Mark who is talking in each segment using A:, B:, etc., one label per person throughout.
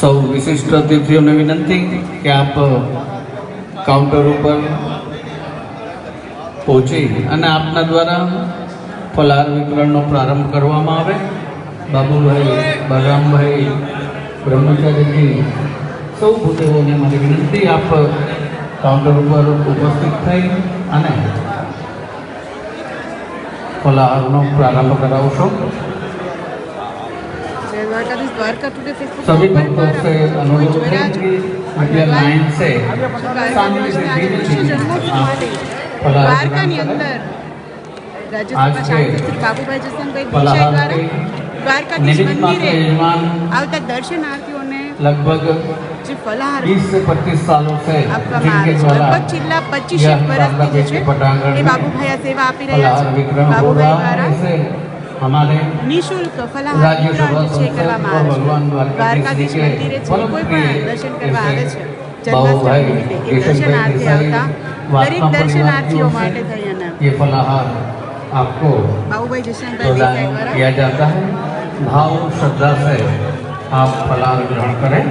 A: સૌ વિશિષ્ટ અતિથિઓને વિનંતી કે આપ કાઉન્ટર ઉપર પહોંચી અને આપના દ્વારા ફલાર વિતરણનો પ્રારંભ કરવામાં આવે. બાબુભાઈ, બલરામભાઈ, બ્રહ્મચારીજી, સૌ ભૂતેઓને મારી વિનંતી, આપ કાઉન્ટર ઉપર ઉપસ્થિત થઈ અને ફલાહારનો પ્રારંભ કરાવશો
B: जय द्वारकाधीश द्वारका टुडे फेसबुक
A: सभी
B: ओपन
A: भक्तों
B: पर
A: से अनुरोध
B: જોઈ
A: है
B: રહ્યા છો
A: कि कृपया लाइन से शांति से
B: આજે
A: धीरे
B: વિશ્વ
A: धीरे
B: જન્મોત્સવ
A: आप
B: માટે
A: फलाहार
B: દ્વારકાની
A: ग्रहण
B: અંદર
A: करें
B: રાજ્યસભા
A: आज के
B: સાંસદ શ્રી બાબુભાઈ જસવંતભાઈ દેસાઈ
A: फलाहार
B: દ્વારા
A: के
B: દ્વારકાધીશ
A: निमित्त मात्र
B: મંદિરે
A: यजमान
B: આવતા દર્શનાર્થીઓને
A: लगभग
B: જે ફલાહાર
A: 20 से 25 सालों से
B: આપવામાં
A: जिनके
B: આવે છે
A: द्वारा
B: લગભગ છેલ્લા પચીસ
A: यह
B: વર્ષથી જે
A: शारदा
B: છે
A: के पटांगण
B: એ
A: में
B: બાબુભાઈ આ સેવા આપી રહ્યા
A: फलाहार
B: છે
A: वितरण हो
B: બાબુભાઈ
A: रहा है
B: દ્વારા
A: इसे हमारे
B: નિઃશુલ્ક ફલાહાર
A: રાજ્ય
B: વિતરણ
A: સભા
B: જે છે કરવામાં આવે
A: ભગવાન
B: છે દ્વારકાધીશ
A: દ્વારકાધીશ
B: મંદિરે
A: કે
B: છે કોઈ પણ
A: પરમ
B: દર્શન કરવા આવે છે
A: બાબુભાઈ
B: જન્માષ્ટમી નિમિત્તે એ
A: કેશવભાઈ
B: દર્શનાર્થી
A: દેસાઈ
B: આવતા દરેક
A: વાસના
B: દર્શનાર્થીઓ
A: परिवार
B: માટે
A: की ओर
B: થઈ અને
A: से ये फलाहार आपको
B: બાબુભાઈ જસવંતભાઈ દેસાઈ
A: प्रदान
B: દ્વારા
A: किया जाता है भाव श्रद्धा से आप फलाहार ग्रहण करें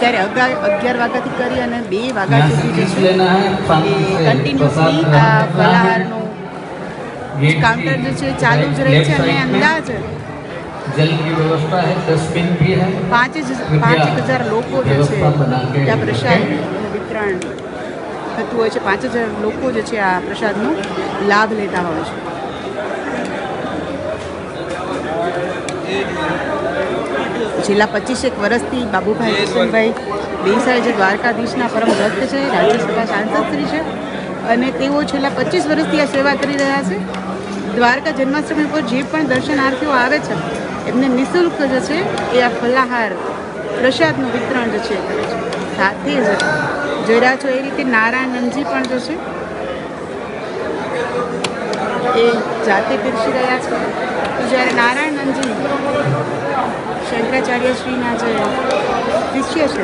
B: ત્યારે અગા- અગિયાર વાગ્યાથી કરી અને બે વાગ્યા
A: यहाँ से
B: સુધી જે
A: किस
B: છે
A: लेना है शांति
B: એ
A: से
B: કન્ટિન્યુઅસલી
A: प्रसाद
B: આ
A: ग्रहण करना है
B: ફલાહારનું
A: गेट
B: કાઉન્ટર જે
A: की
B: છે ચાલુ જ રહે છે
A: लेफ्ट
B: અને
A: साइड में
B: અંદાજ
A: जल की व्यवस्था है डस्टबिन भी है
B: પાંચ જ પાંચ એક હજાર લોકો જે છે
A: વ્યવસ્થા બના કે
B: ત્યાં પ્રસાદનું વિતરણ થતું હોય છે. પાંચ હજાર લોકો જે છે આ પ્રસાદનો લાભ લેતા હોય છે. છેલ્લા પચીસેક વર્ષથી બાબુભાઈ કિશનભાઈ દેસાઈ જે દ્વારકાધીશના પરમ ભક્ત છે, રાજ્યસભા સાંસદશ્રી છે અને તેઓ છેલ્લા પચીસ વર્ષથી આ સેવા કરી રહ્યા છે. દ્વારકા જન્માષ્ટમી પર જે પણ દર્શનાર્થીઓ આવે છે, એમને નિઃશુલ્ક જે છે એ આ ફલાહાર પ્રસાદનું વિતરણ જે છે. સાથે જ જોઈ રહ્યા છો એ રીતે નારાયણજી પણ જોશે એ જાતે પીરસી રહ્યા છે. તો જ્યારે નારાયણજી શંકરાચાર્ય શ્રીના જે શિષ્ય છે.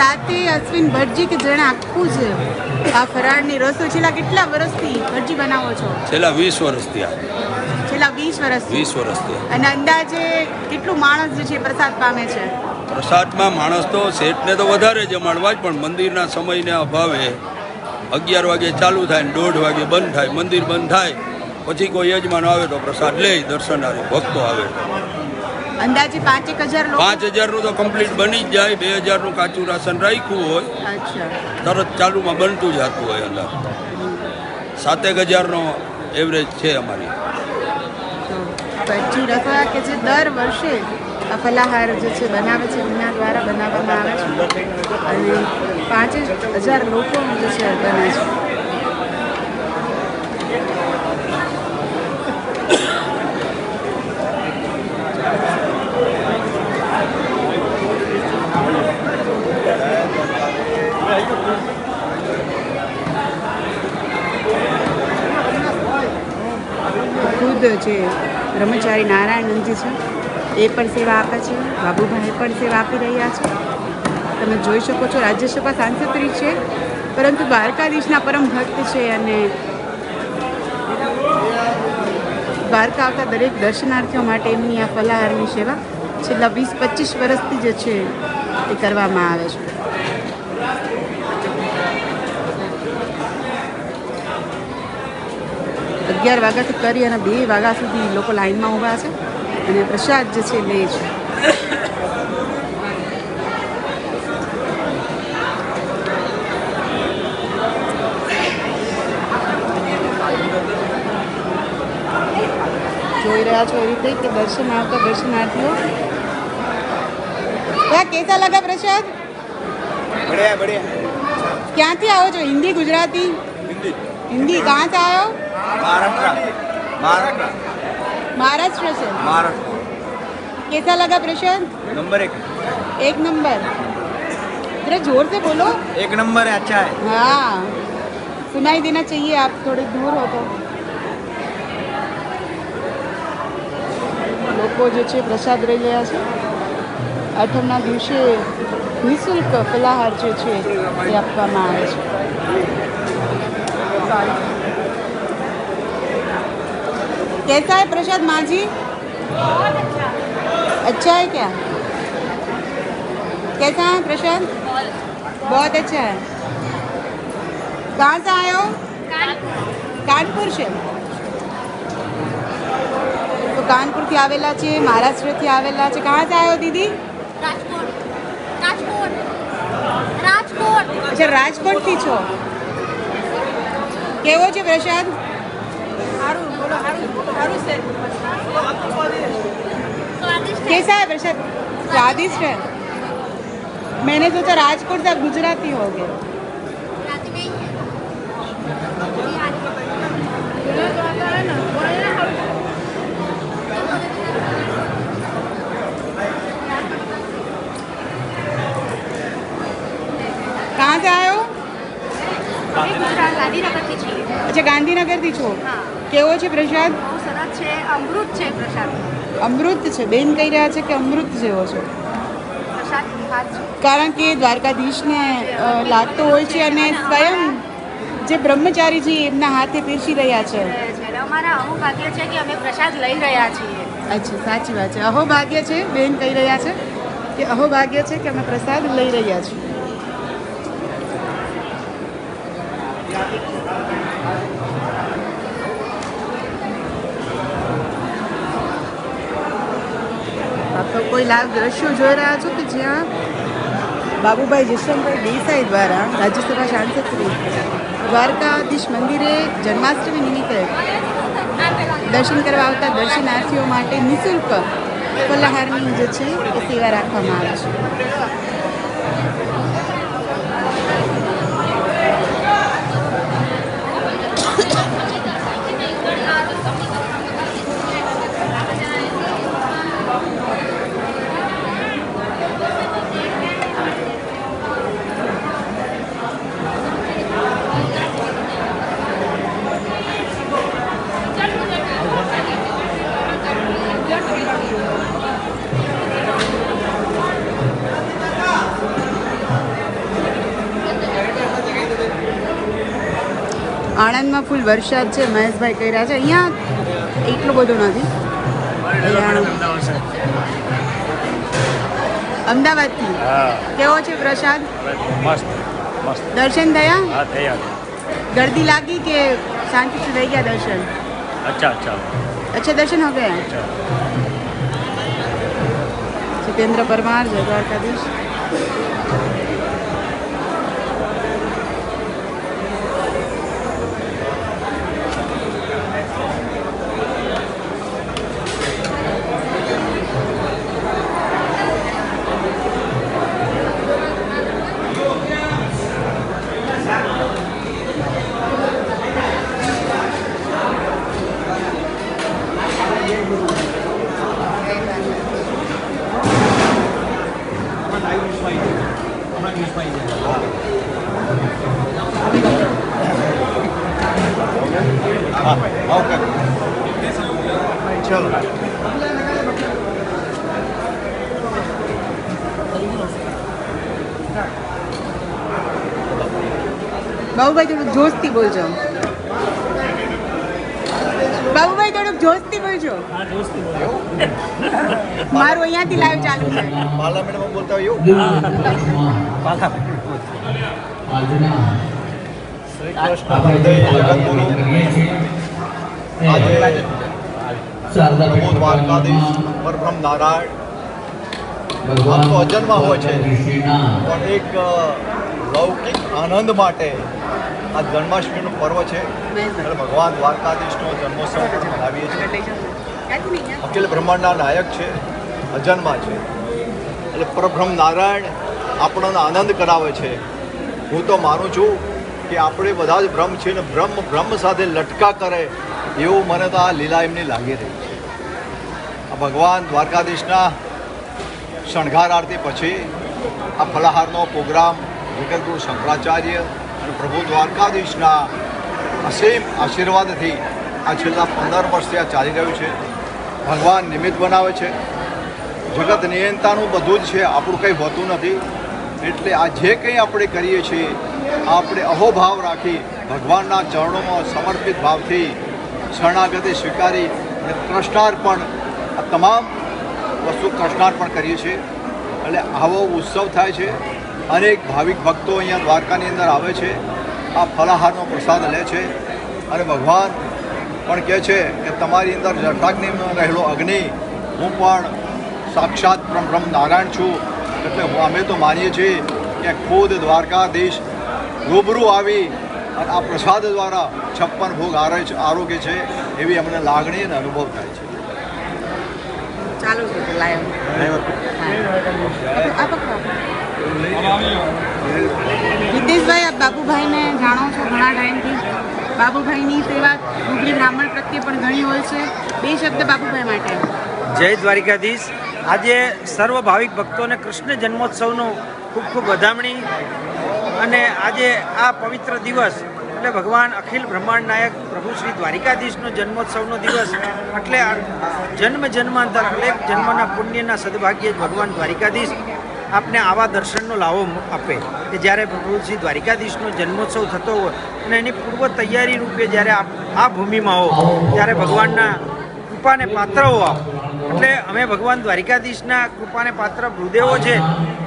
B: સાથે અશ્વિન ભટજી કે જેણે આખું જ આ ફરાળની રસોઈ છેલ્લા કેટલા વર્ષથી ભટજી બનાવો છો?
C: છેલ્લા વીસ વર્ષથી આ.
B: છેલ્લા વીસ વર્ષથી?
C: વીસ વર્ષથી.
B: અને અંદાજે કેટલું માણસ જે છે પ્રસાદ પામે છે?
C: પ્રસાદમાં માણસ તો શેઠને તો વધારે જમાડવા જ પણ મંદિરના સમયને અભાવે અગિયાર વાગે ચાલુ થાય ને દોઢ વાગે બંધ થાય મંદિર બંધ થાય પછી કોઈ યજમાન આવે તો પ્રસાદ લે દર્શનાર્થી ભક્તો આવે.
B: અંદાજે પાંચેક હજાર લોકો?
C: પાંચ હજારનું તો કમ્પ્લીટ બની જ જાય. બે હજારનું કાચું રાશન રાખ્યું હોય તરત ચાલુમાં બનતું જતું હોય અંદર. સાતેક હજારનો એવરેજ છે અમારી.
B: તો ભટજી કે જે દર વર્ષે આ ફલાહાર જે છે બનાવે છે એમના દ્વારા બનાવવામાં આવે છે? અને પાંચ હજાર લોકો જે છે બને છે ખુદ જે બ્રહ્મચારી નારાયણજી છે, એ પણ સેવા આપે છે, બાબુભાઈ પણ સેવા આપી રહ્યા છે. તમે જોઈ શકો છો રાજ્યસભા સાંસદ છે, પરંતુ દ્વારકાધીશના પરમ ભક્ત છે અને દ્વારકા આવતા દરેક દર્શનાર્થીઓ માટે એમની આ ફલાહારની સેવા છેલ્લા વીસ પચીસ વર્ષથી જે છે, એ કરવામાં આવે છે. અગિયાર વાગ્યાથી કરી અને બે વાગ્યા સુધી લોકો લાઇનમાં ઊભા છે અને પ્રસાદ જે છે લે છે. જોઈ રહ્યા છો એ રીતે કે દર્શન આવતા દર્શનાર્થીઓ? કેસા
D: લગા પ્રસાદ?
B: ક્યાંથી આવો છો? હિન્દી ગુજરાતી? હિન્દી. હિન્દી. આવ્યો
D: महाराष्ट्र महाराष्ट्र
B: महाराष्ट्र से
D: महाराष्ट्र
B: कैसा लगा प्रसाद
D: नंबर एक
B: एक नंबर जरा जोर से बोलो
D: एक नंबर है अच्छा है
B: हाँ सुनाई देना चाहिए आप थोड़े दूर हो तो લોકો જે છે પ્રસાદ લઈ રહ્યા છે આઠમના દિવસે નિઃશુલ્ક ફલાહાર જે છે એ આપવામાં આવે છે कैसा है प्रसाद माँ जी अच्छा।, अच्छा है क्या? कैसा है प्रसाद? बहुत। अच्छा है। कहाँ से आए हो? कानपुर। से? તો કાનપુરથી આવેલા છે મહારાષ્ટ્રથી આવેલા છે. ક્યાં આવ્યો દીદી
E: રાજકોટ।
B: અચ્છા રાજકોટથી છો? કેવો છે
E: પ્રશાંત
B: कैसा है प्रसाद स्वादिष्ट है। मैंने सोचा राजकोट से गुजराती हो गए कहाँ से आए हो? अच्छा गांधीनगर थी
E: हाँ।
B: કેવો છે પ્રસાદ?
E: બહુ સરસ છે. અમૃત છે પ્રસાદ.
B: અમૃત છે. બેન કહી રહ્યા છે કે અમૃત જેવો છે. કારણ કે દ્વારકાધીશને લાગતો હોય છે અને સ્વયં જે બ્રહ્મચારીજી એમના હાથે પીરસી રહ્યા છે.
E: અમારા અમુક ભાગ્ય છે કે અમે પ્રસાદ લઈ રહ્યા છીએ.
B: અચ્છા સાચી વાત છે. અહોભાગ્ય છે બેન કહી રહ્યા છે કે અહોભાગ્ય છે કે અમે પ્રસાદ લઈ રહ્યા છીએ આપ કોઈ લાભ દ્રશ્યો જોઈ રહ્યા છો કે જ્યાં બાબુભાઈ જશવંતભાઈ દેસાઈ દ્વારા રાજ્યસભા સાંસદ દ્વારકાધીશ મંદિરે જન્માષ્ટમી નિમિત્તે દર્શન કરવા આવતા દર્શનાર્થીઓ માટે નિઃશુલ્ક ફલાહારની જે છે એ સેવા રાખવામાં આવે છે. આણંદમાં ફૂલ વરસાદ છે મહેશભાઈ કહી રહ્યા છે. અહીંયા એટલો બધો નથી. અમદાવાદથી. કેવો છે પ્રસાદ? દર્શન થયા? ગરદી લાગી કે શાંતિથી થઈ ગયા
F: દર્શન? અચ્છા
B: અચ્છા. અચ્છા દર્શન હો
F: ગયા?
B: જીતેન્દ્ર પરમાર જય દ્વારકાધીશ. બાબુભાઈ થોડું જોશથી બોલજો જોશથી બોલજો હા જોશથી બોલજો મારું અહીંયાથી લાઈવ ચાલુ છે.
D: પાર્લામેન્ટમાં બોલતા હોય એવું?
A: આજના
D: શ્રી કૃષ્ણ દ્વારકાધીશ પરબ્રહ્મ નારાયણ આમ તો અજન્મા હોય છે. પણ એક લૌકિક આનંદ માટે આ જન્માષ્ટમીનું પર્વ છે. એટલે ભગવાન દ્વારકાધીશનો જન્મોત્સવ મનાવીએ છીએ. અખિલ બ્રહ્માંડના નાયક છે. અજન્મા છે. એટલે પરબ્રહ્મ નારાયણ આપણને આનંદ કરાવે છે. હું તો માનું છું કે આપણે બધા જ બ્રહ્મ છે ને બ્રહ્મ બ્રહ્મ સાથે લટકા કરે એવું મને તો આ લીલા એમની લાગી રહી છે. આ ભગવાન દ્વારકાધીશના શણગાર આરતી પછી આ ફલાહારનો પ્રોગ્રામ જગતગુરુ શંકરાચાર્ય અને પ્રભુ દ્વારકાધીશના અસીમ આશીર્વાદથી આ છેલ્લા પંદર વર્ષથી આ ચાલી રહ્યું છે. ભગવાન નિમિત્ત બનાવે છે. જગત નિયંતાનું બધું જ છે, આપણું કંઈ હોતું નથી. એટલે આ જે કંઈ આપણે કરીએ છીએ, આપણે અહોભાવ રાખી ભગવાનના ચરણોમાં સમર્પિત ભાવથી શરણાગતિ સ્વીકારી અને કૃષ્ણાર્પણ, આ તમામ વસ્તુ કૃષ્ણાર્પણ કરીએ છીએ. એટલે આવો ઉત્સવ થાય છે. અનેક ભાવિક ભક્તો અહીંયા દ્વારકાની અંદર આવે છે આ ફલાહારનો પ્રસાદ લે છે. અને ભગવાન પણ કહે છે કે તમારી અંદર જઠરાગ્નિમાં રહેલો અગ્નિ હું પણ સાક્ષાત બ્રહ્મ નારાયણ છું. એટલે અમે તો માનીએ છીએ કે ખુદ દ્વારકાધીશ રૂબરૂ આવી અને આ પ્રસાદ દ્વારા છપ્પન ભોગ આરે આરોગ્ય છે એવી અમને લાગણી અને અનુભવ થાય છે.
B: ચાલુ છે લાઈવ. હિતેશભાઈ આપ બાબુભાઈને જાણો છો ઘણા ટાઈમથી. બાબુભાઈની સેવા ડુંગળી બ્રાહ્મણ પ્રત્યે પણ ઘણી હોય છે. બે શબ્દ બાબુભાઈ માટે.
G: જય દ્વારિકાધીશ. આજે સર્વ ભાવિક ભક્તોને કૃષ્ણ જન્મોત્સવનો ખૂબ ખૂબ વધામણી અને આજે આ પવિત્ર દિવસ એટલે ભગવાન અખિલ બ્રહ્માંડ નાયક પ્રભુ શ્રી દ્વારિકાધીશનો જન્મોત્સવનો દિવસ એટલે જન્મ જન્માંતર અનેક જન્મના પુણ્યના સદભાગ્યે ભગવાન દ્વારિકાધીશ આપને આવા દર્શનનો લાવો આપે. કે જ્યારે પ્રભુજી દ્વારિકાધીશનો જન્મોત્સવ થતો હોય અને એની પૂર્વ તૈયારી રૂપે જ્યારે આપ આ ભૂમિમાં હો ત્યારે ભગવાનના કૃપાને પાત્ર હો એટલે અમે ભગવાન દ્વારિકાધીશના કૃપાને પાત્ર ભૃદેવો છે.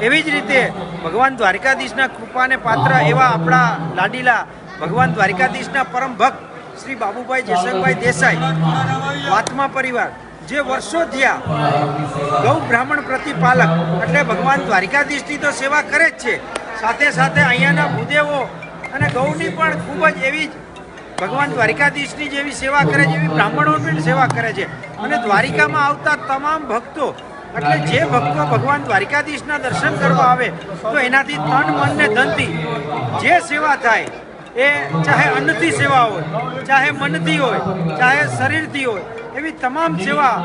G: એવી જ રીતે ભગવાન દ્વારિકાધીશના કૃપાને પાત્ર એવા આપણા લાડીલા ભગવાન દ્વારિકાધીશના પરમ ભક્ત શ્રી બાબુભાઈ જેસંગભાઈ દેસાઈ આત્મા પરિવાર. જે વર્ષો થયા, ગૌ બ્રાહ્મણ પ્રતિપાલક, એટલે ભગવાન દ્વારિકાધીશની તો સેવા કરે જ છે. સાથે સાથે અહીંયાના ભૂદેવો અને ગૌની પણ ખૂબ જ એવી જ ભગવાન દ્વારિકાધીશની જેવી સેવા કરે છે, એવી બ્રાહ્મણો પણ સેવા કરે છે. અને દ્વારિકામાં આવતા તમામ ભક્તો, એટલે જે ભક્તો ભગવાન દ્વારિકાધીશના દર્શન કરવા આવે, તો એનાથી તન, મન ને ધનથી જે સેવા થાય, એ ચાહે અન્નથી સેવા હોય, ચાહે મનથી હોય, ચાહે શરીરથી હોય એવી તમામ સેવા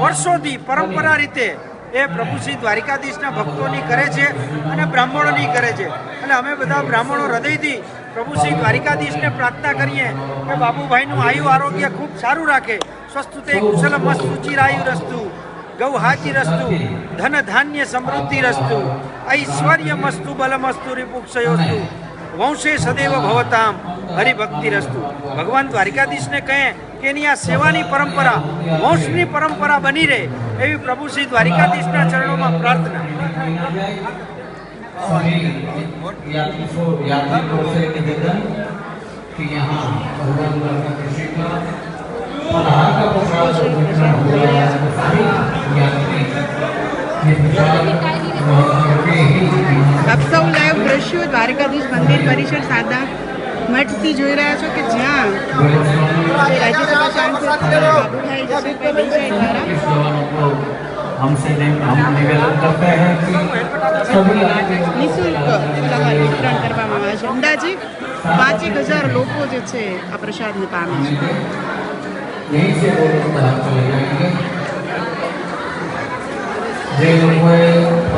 G: વર્ષોથી પરંપરા રીતે એ પ્રભુ શ્રી દ્વારિકાધીશના ભક્તોની કરે છે અને બ્રાહ્મણોની કરે છે. અને અમે બધા બ્રાહ્મણો હૃદયથી પ્રભુ શ્રી દ્વારિકાધીશને પ્રાર્થના કરીએ કે બાબુભાઈનું આયુ આરોગ્ય ખૂબ સારું રાખે સ્વસ્તુ તે કુશલ મસ્ત સુચિરાયુ રસ્તુ ગૌ હાચી રસ્તુ, ધન ધાન્ય સમૃદ્ધિ રસ્તુ, ઐશ્વર્ય મસ્તુ બલમસ્તુ રિપુક્ષયોસ્તુ. વંશે સદૈવ ભવતામ હરિભક્તિ રસ્તુ ભગવાન દ્વારિકાધીશને કહે કે એની આ સેવાની પરંપરા વંશની પરંપરા બની રહે એવી પ્રભુ શ્રી દ્વારિકાધીશના ચરણોમાં પ્રાર્થના
A: सभी यात्री को यात्री को से निवेदन कि यहाँ भगवान द्वारका कृषि का फलाहार का प्रसाद वितरण हो रहा है तो सभी यात्री ये प्रसाद ग्रहण करके ही यहाँ
B: આપ સૌ લાઈવ દ્રશ્યો દ્વારકાધીશ મંદિર પરિસર સાદા મઠથી જોઈ રહ્યા છો કે જ્યાં જે રાજ્યસભા સાંસદ બાબુભાઈ જસુભાઈ દેસાઈ દ્વારા
A: इस जवानों को हमसे नहीं हम निवेदन करते हैं कि सभी यात्री
B: નિઃશુલ્ક ફલાહાર વિતરણ કરવામાં આવે છે અંદાજે પાંચેક હજાર લોકો જે છે આ પ્રસાદને પામે છે
A: यहीं से वो लोग बाहर चले जाएंगे જે લોકોએ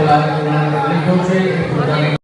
A: ફલાહાર ગ્રહણ કરેલું છે એ પોતાની